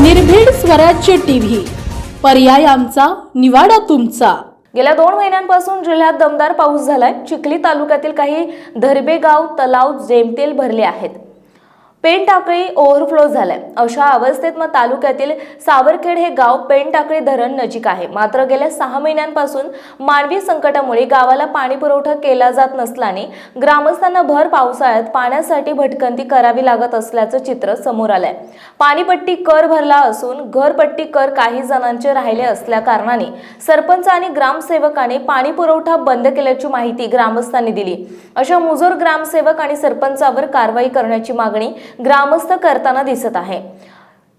निर्भीड स्वराज्य टीव्ही. पर्याय आमचा निवाडा तुमचा. गेल्या दोन महिन्यांपासून जिल्ह्यात दमदार पाऊस झालाय. चिखली तालुक्यातील काही धरबेगाव तलाव जेमतेल भरले आहेत. पेन टाकळी ओव्हरफ्लो झालाय. अशा अवस्थेत मग तालुक्यातील सावरखेड हे गाव पेन टाकळी धरण नजीक आहे. मात्र गेल्या सहा महिन्यांपासून मानवी संकटामुळे गावाला पाणी पुरवठा केला जात नसल्याने ग्रामस्थांना भर पावसाळ्यात पाण्यासाठी भटकंती करावी लागत असल्याचं चित्र समोर आलंय. पाणीपट्टी कर भरला असून घरपट्टी कर काही जणांचे राहिले असल्या कारणाने सरपंच आणि ग्रामसेवकाने पाणी पुरवठा बंद केल्याची माहिती ग्रामस्थांनी दिली. अशा मुजोर ग्रामसेवक आणि सरपंचावर कारवाई करण्याची मागणी ग्रामस्थ करताना दिसत आहे.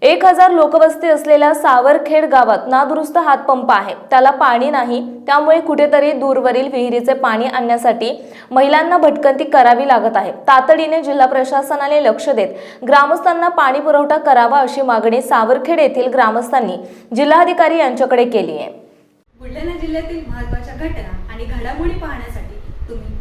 एक हजार लोकवस्ती असलेल्या सावरखेड गावात नादुरुस्त हातपंप आहे. त्याला पाणी नाही त्यामुळे कुठेतरी दूरवरील विहिरीचे पाणी आणण्यासाठी महिलांना भटकंती करावी लागत आहे. तातडीने जिल्हा प्रशासनाने लक्ष देत ग्रामस्थांना पाणी पुरवठा करावा अशी मागणी सावरखेड येथील ग्रामस्थांनी जिल्हाधिकारी यांच्याकडे केली आहे. बुलढाणा जिल्ह्यातील महत्त्वाच्या घटना आणि घडामोडी पाहण्यासाठी